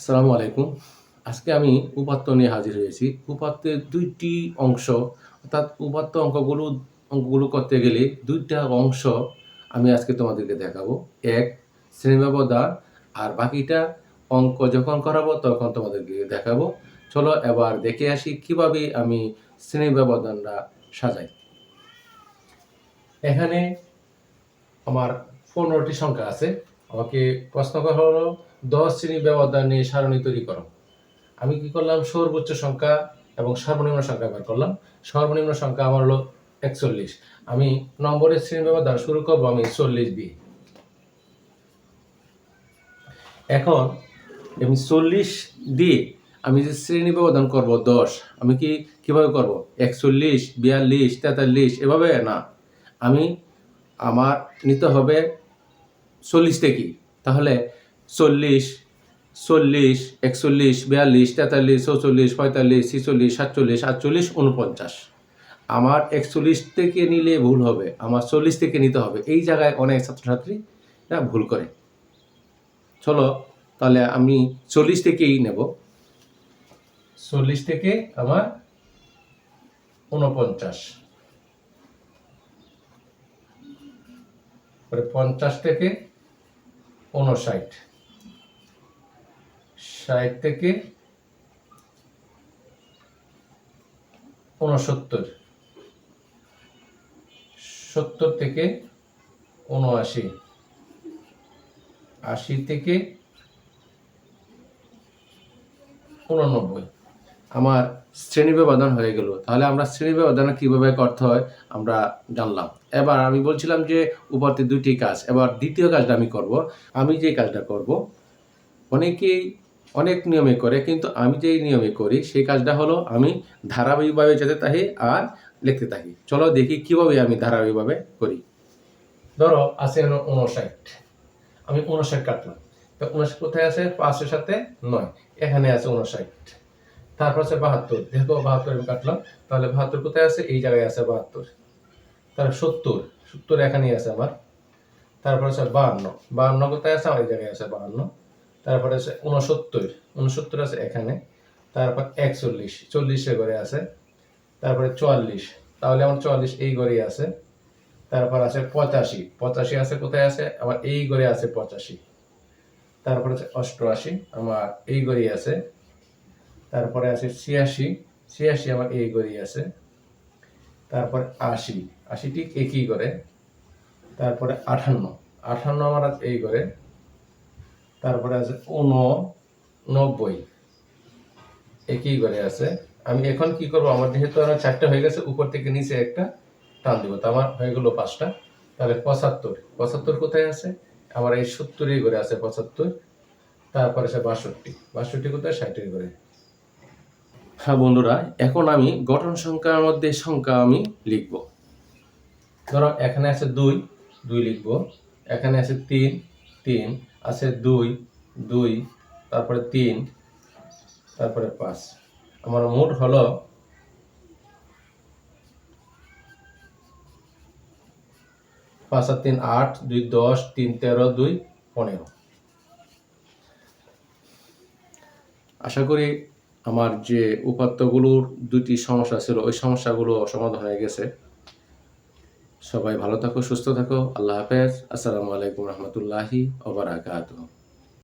আসসালামু আলাইকুম। আজকে আমি উপাত্ত নিয়ে হাজির হয়েছি। উপাত্তের দুইটি অংশ, অর্থাৎ উপাত্ত অঙ্কগুলো অঙ্কগুলো করতে গেলে দুইটা অংশ আমি আজকে তোমাদেরকে দেখাবো। এক শ্রেণি আর বাকিটা অঙ্ক যখন করাবো তখন তোমাদেরকে দেখাবো। চলো এবার দেখে আসি কীভাবে আমি শ্রেণি ব্যবধানটা সাজাই। এখানে আমার পনেরোটি সংখ্যা আছে। আমাকে প্রশ্ন করা হলো, দশ শ্রেণি ব্যবধান নিয়ে সারণী তৈরি করো। আমি কি করলাম? সর্বোচ্চ সংখ্যা এবং সর্বনিম্ন সংখ্যা বের করলাম। সর্বনিম্ন সংখ্যা আমার হলো একচল্লিশ। আমি নম্বরের শ্রেণি ব্যবধান শুরু করব আমি চল্লিশ দিয়ে এখন আমি চল্লিশ দিয়ে আমি যে শ্রেণি ব্যবধান করব, দশ, আমি কি কীভাবে করব? একচল্লিশ, বিয়াল্লিশ, তেতাল্লিশ, এভাবে না। আমি আমার নিতে হবে চল্লিশ থেকে তাহলে চল্লিশ চল্লিশ, একচল্লিশ, বিয়াল্লিশ, তেতাল্লিশ, চৌচল্লিশ, পঁয়তাল্লিশ, ছিচল্লিশ, সাতচল্লিশ, আটচল্লিশ উনপঞ্চাশ আমার একচল্লিশ থেকে নিলে ভুল হবে, আমার চল্লিশ থেকে নিতে হবে। এই জায়গায় অনেক ছাত্রছাত্রীরা ভুল করে। চলো, তাহলে আমি চল্লিশ থেকেই নেব। চল্লিশ থেকে আমার উনপঞ্চাশ পঞ্চাশ থেকে উনষাট ষাট থেকে উনসত্তর সত্তর থেকে উনআশি আশি থেকে উননব্বই আমার শ্রেণি ব্যবধান হয়ে গেল। তাহলে আমরা শ্রেণি ব্যবধান কীভাবে করতে হয় আমরা জানলাম। এবার আমি বলছিলাম যে উপরতে দুইটি কাজ, এবার দ্বিতীয় কাজটা আমি করব। আমি যে কাজটা করব, অনেকেই অনেক নিয়মে করে, কিন্তু আমি যেই নিয়মে করি, সেই কাজটা হলো আমি ধারাবাহিকভাবে যেতে থাকি আর লিখতে থাকি। চলো দেখি কীভাবে আমি ধারাবাহিকভাবে করি। ধরো, আছে উনষাট আমি উনষাট কাটলাম। তো উনষাট কোথায় আছে? পাঁচের সাথে নয়। এখানে আছে উনষাট তারপর আছে বাহাত্তর। দেখো বাহাত্তর আমি কাটলাম, তাহলে বাহাত্তর কোথায় আছে? এই জায়গায় আছে বাহাত্তর। তারপর সত্তর। সত্তর এখানেই আছে আমার। তারপর আছে বাহান্ন। বাহান্ন কোথায় আছে? আমার এই জায়গায় আছে বাহান্ন। তারপরে আছে উনসত্তর উনসত্তর আছে এখানে। তারপর একচল্লিশ। চল্লিশের ঘরে আছে। তারপরে চুয়াল্লিশ। তাহলে আমার চুয়াল্লিশ এই ঘরে আছে। তারপর আছে পঁচাশি। পঁচাশি আছে কোথায় আছে? আমার এই ঘরে আছে পঁচাশি। তারপর আছে অষ্টআশি। আমার এই ঘরেই আছে। তারপরে আছে ছিয়াশি ছিয়াশি আমার এই ঘরেই আছে। তারপরে আশি আশি ঠিক একই করে। তারপরে আঠান্ন আঠান্ন আমার এই করে। তারপরে আছে উননব্বই একই করে আছে। আমি এখন কি করব? আমার যেহেতু আমার চারটে হয়ে গেছে, উপর থেকে নিচে একটা টান দিব। তো আমার হয়ে গেলো পাঁচটা। তাহলে পঁচাত্তর পঁচাত্তর কোথায় আছে? আমার এই সত্তরই করে আছে পঁচাত্তর। তারপরে আছে বাষট্টি বাষট্টি কোথায়? ষাটের করে। হ্যাঁ বন্ধুরা, এখন আমি গঠন সংখ্যার মধ্যে সংখ্যা আমি লিখব। ধরো, এখানে আছে দুই দুই লিখব। এখানে আছে তিন তিন, আছে দুই দুই, তারপরে তিন, তারপরে পাঁচ। আমার মোট হলো পাঁচ আর তিন আট, দুই দশ, তিন তেরো, দুই পনেরো। আশা করি আমার যে উপাত্তগুলোর দুটি সমস্যা ছিল, ওই সমস্যাগুলো সমাধান হয়ে গেছে। সবাই ভালো থাকো, সুস্থ থাকো। আল্লাহ হাফেজ। আসসালামু আলাইকুম রহমতুল্লাহি ওবরাকাতুহ